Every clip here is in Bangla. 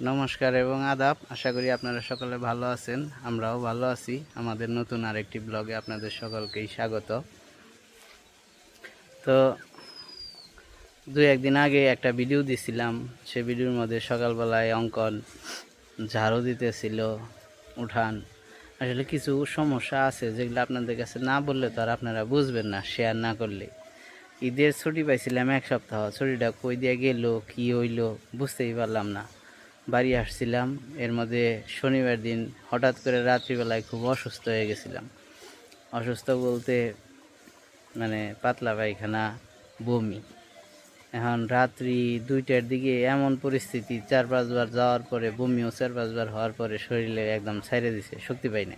নমস্কার এবং আদাব। আশা করি আপনারা সকলে ভালো আছেন, আমরাও ভালো আছি। আমাদের নতুন আরেকটি ব্লগে আপনাদের সকলকেই স্বাগত। তো দু একদিন আগে একটা ভিডিও দিছিলাম, সে ভিডিওর মধ্যে সকালবেলায় অঙ্কন ঝাড়ু দিতেছিল উঠান। আসলে কিছু সমস্যা আছে যেগুলো আপনাদের কাছে না বললে তো আর আপনারা বুঝবেন না শেয়ার না করলে। ঈদের ছুটি পাইছিলাম এক সপ্তাহ, ছুটিটা কই দিয়ে গেল, কী হইল বুঝতেই পারলাম না। বাড়ি আসছিলাম। এর মধ্যে শনিবার দিন হঠাৎ করে রাত্রিবেলায় খুব অসুস্থ হয়ে গেছিলাম। অসুস্থ বলতে মানে পাতলা পায়খানা, বমি। এখন রাত্রি দুইটার দিকে এমন পরিস্থিতি, চার পাঁচবার যাওয়ার পরে বমিও চার পাঁচবার হওয়ার পরে শরীরে একদম ছাইড়ে দিছে, শক্তি পাই না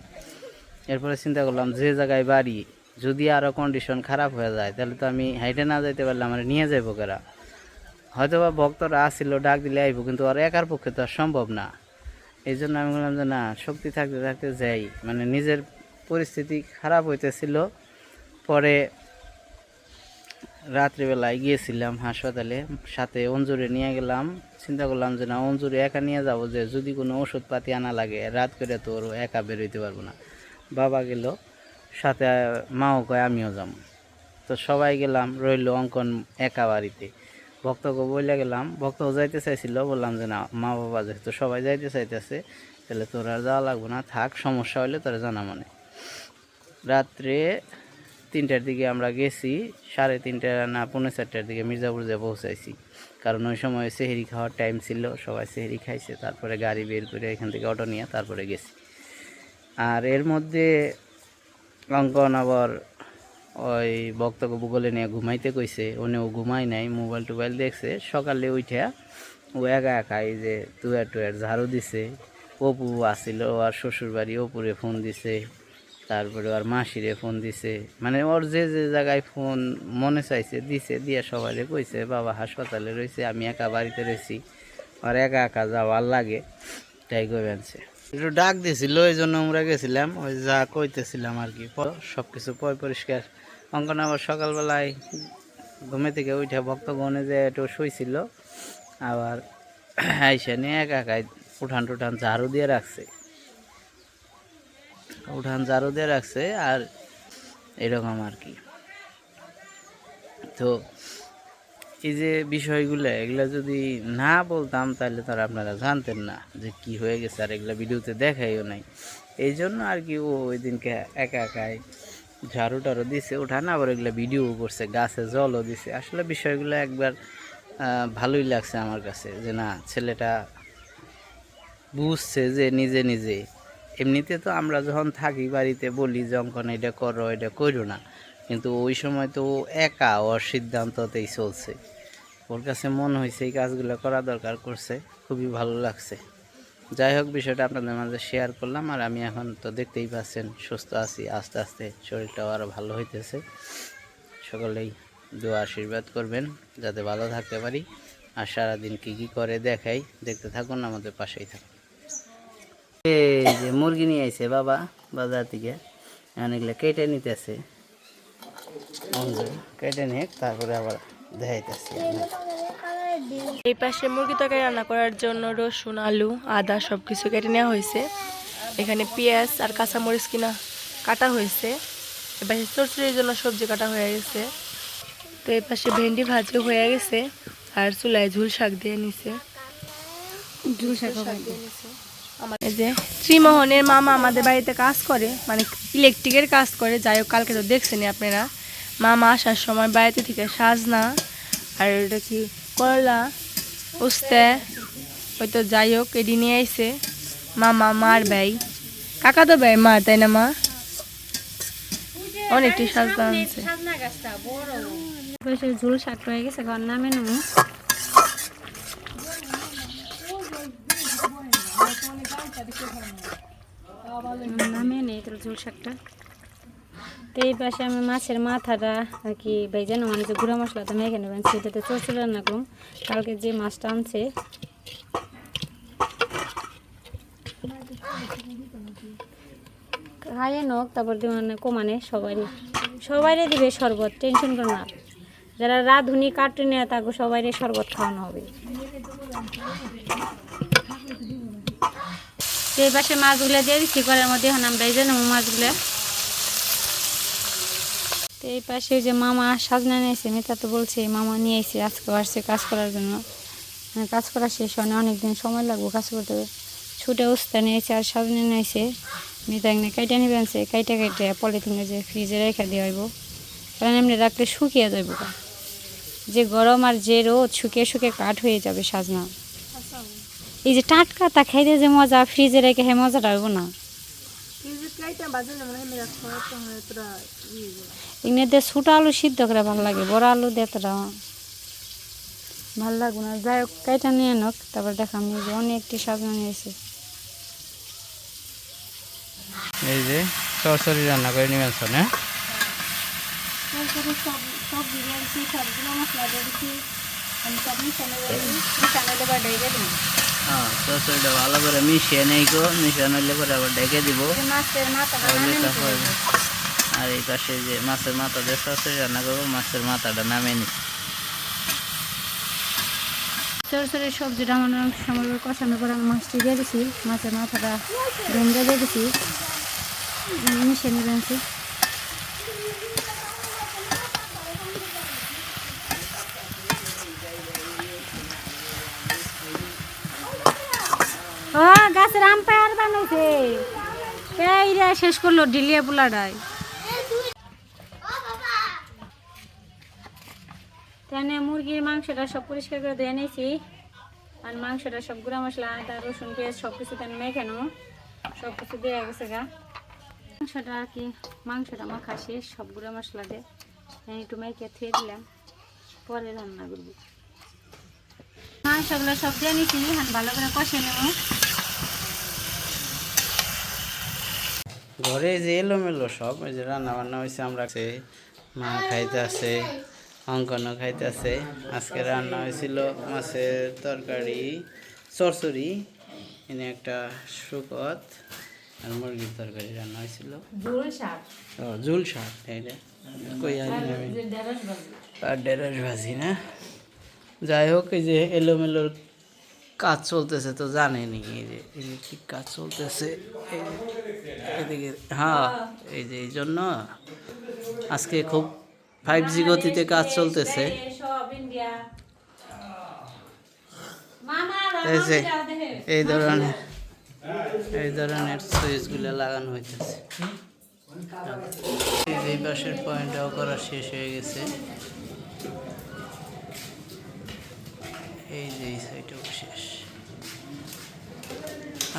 এরপরে চিন্তা করলাম যে জায়গায় বাড়ি, যদি আরও কন্ডিশন খারাপ হয়ে যায়, তাহলে তো আমি হাইটে না যাইতে পারলে আমার নিয়ে যাব কারা? হয়তো বা ভক্তরা আসছিল ডাক দিলে আইব, কিন্তু আর একার পক্ষে তো আর সম্ভব না। এই জন্য আমি বললাম যে, না, শক্তি থাকতে থাকতে যাই। মানে নিজের পরিস্থিতি খারাপ হইতেছিল। পরে রাত্রিবেলায় গিয়েছিলাম হাসপাতালে, সাথে অঞ্জুরে নিয়ে গেলাম। চিন্তা করলাম যে, না, অঞ্জুরে একা নিয়ে যাব যে, যদি কোনো ওষুধপাতি আনা লাগে, রাত করে তো ওর একা বেরোইতে পারব না। বাবা গেল, সাথে মাও কয়, আমিও যাব তো সবাই গেলাম, রইল অঙ্কন একা বাড়িতে। ভক্তকে বলে গেলাম ভক্ত যাইতে চাইছিল, বললাম যে না, মা বাবা যেহেতু সবাই যাইতে চাইতেছে, তাহলে তোর আর যাওয়া লাগবে না, থাক, সমস্যা হলে তোরা জানা মনে। রাত্রে তিনটার দিকে আমরা গেছি, সাড়ে তিনটা না পৌনে চারটার দিকে মির্জাপুর যে পৌঁছাইছি। কারণ ওই সময় সেহেরি খাওয়ার টাইম ছিল, সবাই সেহেরি খাইছে, তারপরে গাড়ি বের করে এখান থেকে অটো নিয়ে তারপরে গেছি। আর এর মধ্যে অঙ্কন আবার ওই বক্তকে ভূগোলে নিয়ে ঘুমাইতে কইছে, উনিও ঘুমাই নাই, মোবাইল টোবাইল দেখছে, সকালে উঠে ও একা একা এই যে টুয়ার টুয়ার ঝাড়ু দিছে, অপু আসছিল আর শ্বশুরবাড়ি অপুরে ফোন দিছে, তারপরে ওর মাসিরে ফোন দিছে মানে ওর যে যে জায়গায় ফোন মনে চাইছে, দিছে, দিয়ে সবাইরে কইছে, বাবা হাসপাতালে রয়েছে আমি একা বাড়িতে রয়েছি আর একা একা যাওয়ার লাগে, তাই কই একটু ডাক দিয়েছিল ওই জন্য আমরা গেছিলাম, ওই যা কইতেছিলাম আর কি। সব কিছু পয় পরিষ্কার। অঙ্কন আবার সকালবেলায় ঘুমে থেকে উঠে ভক্তগণে যে একটু শুইছিল, আবার আইসা নিয়ে একা একাই উঠান টুঠান ঝাড়ু দিয়ে রাখছে। উঠান ঝাড়ু দিয়ে রাখছে আর এরকম আর কি। তো এই যে বিষয়গুলো, এগুলো যদি না বলতাম, তাহলে তো আর আপনারা জানতেন না যে কি হয়ে গেছে আর এগুলো ভিডিওতে দেখাইও নাই। এই জন্য আর কি ও ওই দিনকে একা একাই ঝাড়ু টাড়ু দিছে ওঠা না আবার এগুলো ভিডিও করছে, গাছে জলও দিছে। আসলে বিষয়গুলো একবার ভালোই লাগছে আমার কাছে যে না, ছেলেটা বুঝছে যে নিজে নিজে। এমনিতে তো আমরা যখন থাকি বাড়িতে বলি যে অঙ্কন এটা করো এটা করো না। কিন্তু ওই সময় তো একা ওর সিদ্ধান্ততেই চলছে। ওর কাছে মনে হয়েছে এই কাজগুলো করা দরকার করছে, খুবই ভালো লাগছে। যাই হোক, বিষয়টা আপনাদের মাঝে শেয়ার করলাম আর আমি এখন তো দেখতেই পাচ্ছেন, সুস্থ আছি, আস্তে আস্তে শরীরটাও আরও ভালো হইতেছে। সকলেই দোয়া আশীর্বাদ করবেন, যাতে ভালো থাকতে পারি। আর সারাদিন কী কী করে দেখাই, দেখতে থাকুন, আমাদের পাশেই থাকুন। এই যে মুরগি নিয়ে আইছে বাবা, বাজার থেকে। অনেকগুলো কেটে নিতেছে। কেটে নিয়ে তারপরে আবার দেখাইতেছে এই পাশে মুরগি তরকারি রান্না করার জন্য রসুন আলু আদা সব কিছু কেটে নেওয়া হয়েছে। এখানে পেঁয়াজ আর কাঁচামরিচ কিনা কাটা হয়েছে। এ পাশে চরচড়ির জন্য সবজি কাটা হয়ে গেছে। তো এই পাশে ভেন্ডি ভাজি হয়ে গেছে আর চুলায় ঝুল শাক দিয়ে নিছে। ঝুল শাক এই যে শ্রীমোহনের মামা আমাদের বাড়িতে কাজ করে মানে ইলেকট্রিকের কাজ করে। যাই হোক কালকে তো দেখছেনি আপনারা। মামা আসার সময় বাড়িতে থেকে সাজনা আর এটা কি করলা, উস্তে ওই তো যাই হোক এটি নিয়ে আইছে। মামা, মার ভাই। কাকা তো ভাই মা, তাই না মা? অনেকটি সাজনা আনছে। ঝুল শাক হয়ে গেছে, ঘর নামে নেব। নামে নেই তোর ঝুল শাকটা। তো এই পাশে আমি মাছের মাথাটা আর কি ভেজে মানে যে গুঁড়া মশলাটা মেখে নেবেন, সেটাতে চচড়ি রান্না করুন কালকে যে মাছটা আনছে খাইয়ে নোক তারপর মানে কমানে সবারই সবাইরে দিবে শরবত, টেনশন করো না। যারা রাঁধুনি কাটুনি তাকে সবাইরে শরবত খাওয়ানো হবে। তো এই পাশে মাছগুলো দিয়ে দিচ্ছি করার মধ্যে এখন আমরা এই যে নেব মাছগুলো। তো এই পাশে ওই যে মামা সাজনা নিয়েছে মিতা তো বলছে মামা নিয়ে এসে আজকে আসছে কাজ করার জন্য। মানে কাজ করা শেষ হয় না অনেকদিন সময় লাগবে কাজ করতে। ছুটে উস্তা নিয়েছে আর সাজনা নিয়েছে। মিতা এখানে কাইটা নিবে আনছে কাইটা কাইটা পলিথিনে যে ফ্রিজে রেখে দিয়ে হইব। কারণ এমনি রাখলে শুকিয়ে যাইব যে গরম আর যে রোদ শুকিয়ে শুকিয়ে কাঠ হয়ে যাবে সাজনা। এই যে টাটকা তা খাইতে যে মজা ফ্রিজে রেখে হে মজাটা হইব না। এমনি দিয়ে ছোটো আলু সিদ্ধ করে ভালো লাগে বড় আলু দিয়ে তোরা ভালো লাগবে না। যাই হোক কাইটা নিয়ে নোক তারপর দেখাম। এই যে অনেকটি সাজানো নিয়েছে এই যে সরাসরি রান্না করে নিবেন না? হ্যাঁ সরাসরিটা ভালো করে মিশিয়ে নেই গো মিশিয়ে নিলে পরে আবার ডেকে দিব। আর এই পাশে যে মাছের মাথা দিয়ে সরাসরি রান্না করব মাছের মাথাটা নিচ্ছি ছোটো ছোটো সবজিটা আমার সময় কষানোর পর আমি মাছটি দিয়ে দিছি। মাছের মাথাটা ভেঙে দিয়ে দিছি। মিশিয়ে নেবেন ও গাছের আম পায়ার বানাইছে। পেয়ারা শেষ করল ডিলিয়া পোলাডাই তাহলে মুরগির মাংসটা সব পরিষ্কার করে ধুয়ে নিয়েছি। আর মাংসটা সব গুঁড়া মশলা, আদা, রসুন, পেঁয়াজ সব কিছু তেন মেখে নেব সব কিছু দেওয়া গেছে গা। মাংসটা আর কি, মাংসটা মাখা শেষ, সব গুঁড়া মশলা দিয়ে। একটু মেখে থুয়ে দিলাম, পরে রান্না করব। মাংসগুলো সব দিয়ে নিয়েছি ভালো করে কষে নেব। ঘরে যে এলোমেলো সব ওই যে রান্না বান্না হয়েছে আমরা মা খাইতে আছে অঙ্কনও খাইতে আছে আজকে রান্না হয়েছিল মাছের তরকারি চরচড়ি এনে একটা শুকত আর মুরগির তরকারি রান্না হয়েছিল ঝুল শাক। এইটা কই আর ঢেঁড়স ভাজি। না? যাই হোক এই যে এলোমেলো কাজ চলতেছে তো জানেনি এই যে এই যে কি কাজ চলতেছে এদিকে হ্যাঁ এই যে, এই জন্য আজকে খুব ফাইভ জি গতিতে কাজ চলতেছে। এই এই ধরনের এই ধরনের সুইচগুলো লাগানো হইতেছে। এই পাশের পয়েন্টটাও করা শেষ হয়ে গেছে। এই যে, এই সাইডটাও শেষ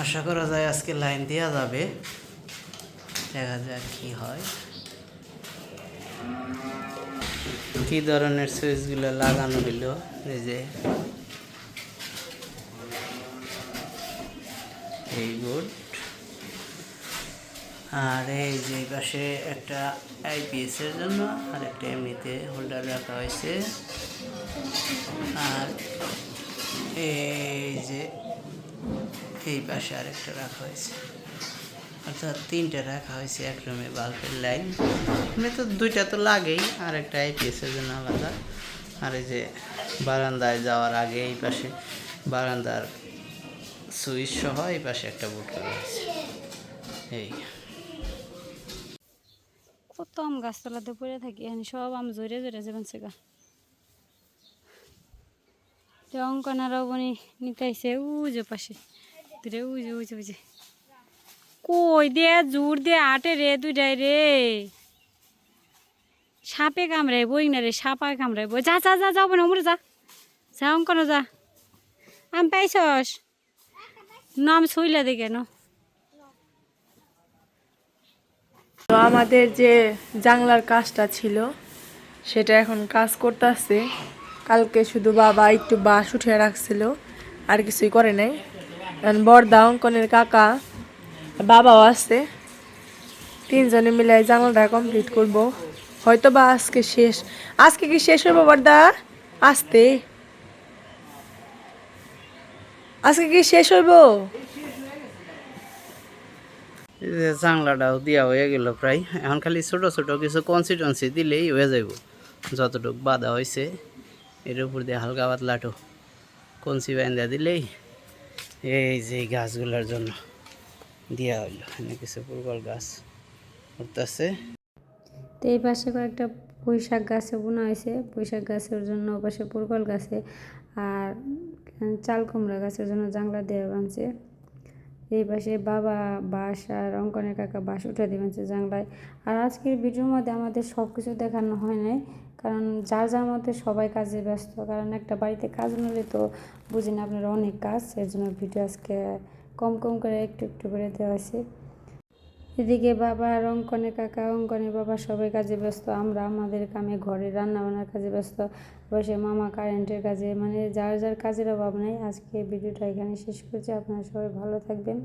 আশা করা যায় আজকে লাইন দেওয়া যাবে। দেখা যাক কি হয়। কি ধরনের সুইচগুলো লাগানো হইল? এই যে। এই গুড আর এই যে পাশে একটা আইপিএস এর জন্য আর একটা এমনিতে হোল্ডার রাখা হয়েছে। এই যে এই পাশে আরেকটা রাখা হয়েছে। অর্থাৎ তিনটা রাখা হয়েছে এক রুমে বাল্বের লাইন এমনি তো দুইটা তো লাগেই, আর একটা আইপিএস এর জন্য আলাদা। আর এই যে বারান্দায় যাওয়ার আগে এই পাশে বারান্দার সুইচ সহ এই পাশে একটা বুট করা হয়েছে। এই। কত আম গাছতলাতে পড়ে থাকি সব আম জোরে জোরে যাবেন সেগা অঙ্কনারাও বনি নিতে আইসে উজে পাশে। দূরে উজে উজে উজে কই দে, জোর দে, আটে রে দুইটাই রে। সাপে কামড়াই বই না রে, সাপা কামড়াই বই। যা যা যা যাব না মরে যা। যা, অঙ্কন, যা। আম পাইছস? নাম ছইলা দে কেন? তো আমাদের যে জানলার কাজটা ছিল, সেটা এখন কাজ করতেছে। কালকে শুধু বাবা একটু বাঁশ উঠে রাখছিল, আর কিছুই করে নাই। এখন বর্দা, অঙ্কনের কাকা, বাবাও আছে। তিনজনে মিলে জানলাটা কমপ্লিট করব। হয়তো বা আজকে শেষ। আজকে কি শেষ হবে বর্দা? আসতে আজকে কি শেষ হইব? চাংলাটাও দেওয়া হয়ে গেল প্রায়। এখন খালি ছোট ছোট কিছু কনসিস্টেন্সি দিলেই হয়ে যাইব, যতটুক বাধা হয়েছে এর উপর দিয়ে হালকা পাতলাটো কনসি বাইন্দা দিলেই এই যে গাছগুলোর জন্য দিয়া হইল। এখানে কিছু প্রবল গাছ উঠতেছে। তো এই পাশে কয়েকটা পুঁইশাক গাছে বোনা হয়েছে। পুঁইশাক গাছের জন্য ওপাশে পাশে গাছে আর চাল কুমড়া গাছের জন্য জাংলা দেওয়া বানছে। এই পাশে বাবা, বাস আর অঙ্কনের কাকা বাস উঠে দিবেছে জানলায়। আর আজকের ভিডিওর মধ্যে আমাদের সব কিছু দেখানো হয় নাই, কারণ যা যার মধ্যে সবাই কাজে ব্যস্ত, কারণ একটা বাড়িতে কাজ নিলে তো বুঝি না আপনারা অনেক কাজ সেই জন্য ভিডিও আজকে কম কম করে একটু একটু করে দেওয়া হয়েছে। এদিকে বাবা আর অঙ্কনে কাকা, অঙ্কনে বাবা সবাই কাজে ব্যস্ত, আমরা আমাদের কামে ঘরে রান্নাবান্নার কাজে ব্যস্ত, বসে মামা কারেন্টের কাজে মানে যার যার কাজের অভাব নেই। আজকে ভিডিওটা এখানে শেষ করছি, আপনারা সবাই ভালো থাকবেন।